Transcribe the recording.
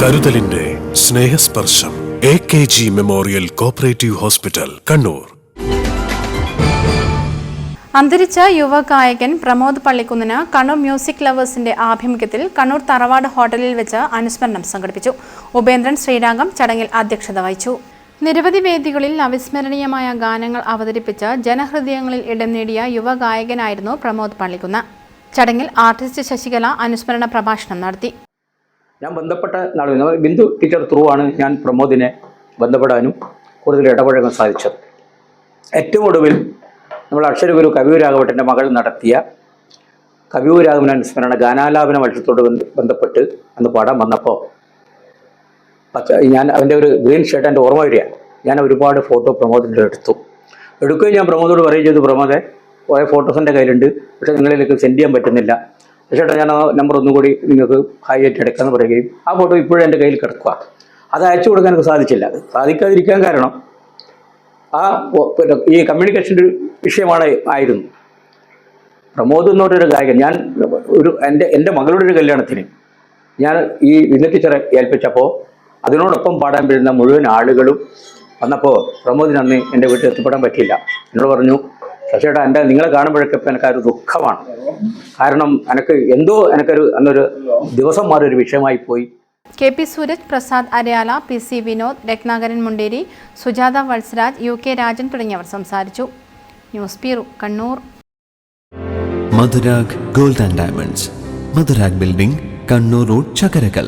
കരുതലിന്റെ Snehasparsham A K G memorial cooperative hospital Kannur. അന്തരിച്ച യുവ ഗായകൻ പ്രമോദ് പള്ളിക്കുന്നിന് കണ്ണൂർ മ്യൂസിക് ലവേഴ്സിന്റെ ആഭിമുഖ്യത്തിൽ കണ്ണൂർ തറവാട് ഹോട്ടലിൽ വെച്ച് അനുസ്മരണം സംഘടിപ്പിച്ചു. ഉപേന്ദ്രൻ ശ്രീരാഗം ചടങ്ങിൽ അധ്യക്ഷത വഹിച്ചു. നിരവധി വേദികളിൽ അവിസ്മരണീയമായ ഗാനങ്ങൾ അവതരിപ്പിച്ച ജനഹൃദയങ്ങളിൽ ഇടം നേടിയ യുവ ഗായകനായിരുന്നു പ്രമോദ് പള്ളിക്കുന്ന്. ചടങ്ങിൽ ആർട്ടിസ്റ്റ് ശശികല അനുസ്മരണ പ്രഭാഷണം നടത്തി. ഞാൻ ബന്ധപ്പെട്ട നാൾ ബിന്ദു ടീച്ചർ ത്രൂ ആണ് ഞാൻ പ്രമോദിനെ ബന്ധപ്പെടാനും കൂടുതൽ ഇടപഴകാൻ സാധിച്ചത്. ഏറ്റവും ഒടുവിൽ നമ്മൾ അക്ഷരഗുരു കവിയൂരാഘവട്ടന്റെ മകൾ നടത്തിയ കവിയൂരാഘവൻ അനുസ്മരണ ഗാനാലാപന മത്സരത്തോട് ബന്ധ- ബന്ധപ്പെട്ട് അന്ന് പാടാൻ വന്നപ്പോൾ ഞാൻ അവന്റെ ഒരു ഗ്രീൻ ഷർട്ട് എന്റെ ഓർമ്മ വരികയാണ്. ഞാൻ ഒരുപാട് ഫോട്ടോ പ്രമോദിന്റെ എടുത്തു എടുക്കുകയും ഞാൻ പ്രമോദോട് പറയുകയും ചെയ്തു പ്രമോദെ കുറേ ഫോട്ടോസ് എന്റെ കയ്യിലുണ്ട്. പക്ഷേ നിങ്ങളിലേക്ക് സെൻഡ് ചെയ്യാൻ പറ്റുന്നില്ല. ചേട്ടാ ഞാൻ ആ നമ്പർ ഒന്നും കൂടി നിങ്ങൾക്ക് ഹൈ ആയിട്ട് എടുക്കാമെന്ന് പറയുകയും ആ ഫോട്ടോ ഇപ്പോഴും എന്റെ കയ്യിൽ കിടക്കുക അത് അയച്ചു കൊടുക്കാൻ എനിക്ക് സാധിച്ചില്ല. സാധിക്കാതിരിക്കാൻ കാരണം ആ ഈ കമ്മ്യൂണിക്കേഷന്റെ വിഷയമാണ് ആയിരുന്നു. പ്രമോദ് എന്ന് പറഞ്ഞൊരു ഗായകൻ ഞാൻ ഒരു എന്റെ എന്റെ മകളുടെ ഒരു കല്യാണത്തിന് ഞാൻ ഈ വിന്ന ടീച്ചറെ ഏൽപ്പിച്ചപ്പോൾ അതിനോടൊപ്പം പാടാൻ വരുന്ന മുഴുവൻ ആളുകളും വന്നപ്പോൾ പ്രമോദിന് അന്ന് എന്റെ വീട്ടിൽ എത്തിപ്പെടാൻ പറ്റിയില്ല. എന്നോട് പറഞ്ഞു ശശിയേട്ടാ എന്റെ നിങ്ങളെ കാണുമ്പോഴൊക്കെ ഇപ്പം എനിക്കൊരു ദുഃഖമാണ്. കാരണം എനിക്ക് എന്തോ എനിക്കൊരു അന്നൊരു ദിവസം മാറി ഒരു വിഷയമായി പോയി. K P Sooraj Prasad Arayala P C Vinod Ratnakaran Munderi Sujatha Valsaraj U K Rajan തുടങ്ങിയവർ സംസാരിച്ചു. News bureau Kannur. Madhurag gold and diamonds. Madhurag building Kannur road Chakkarakkal.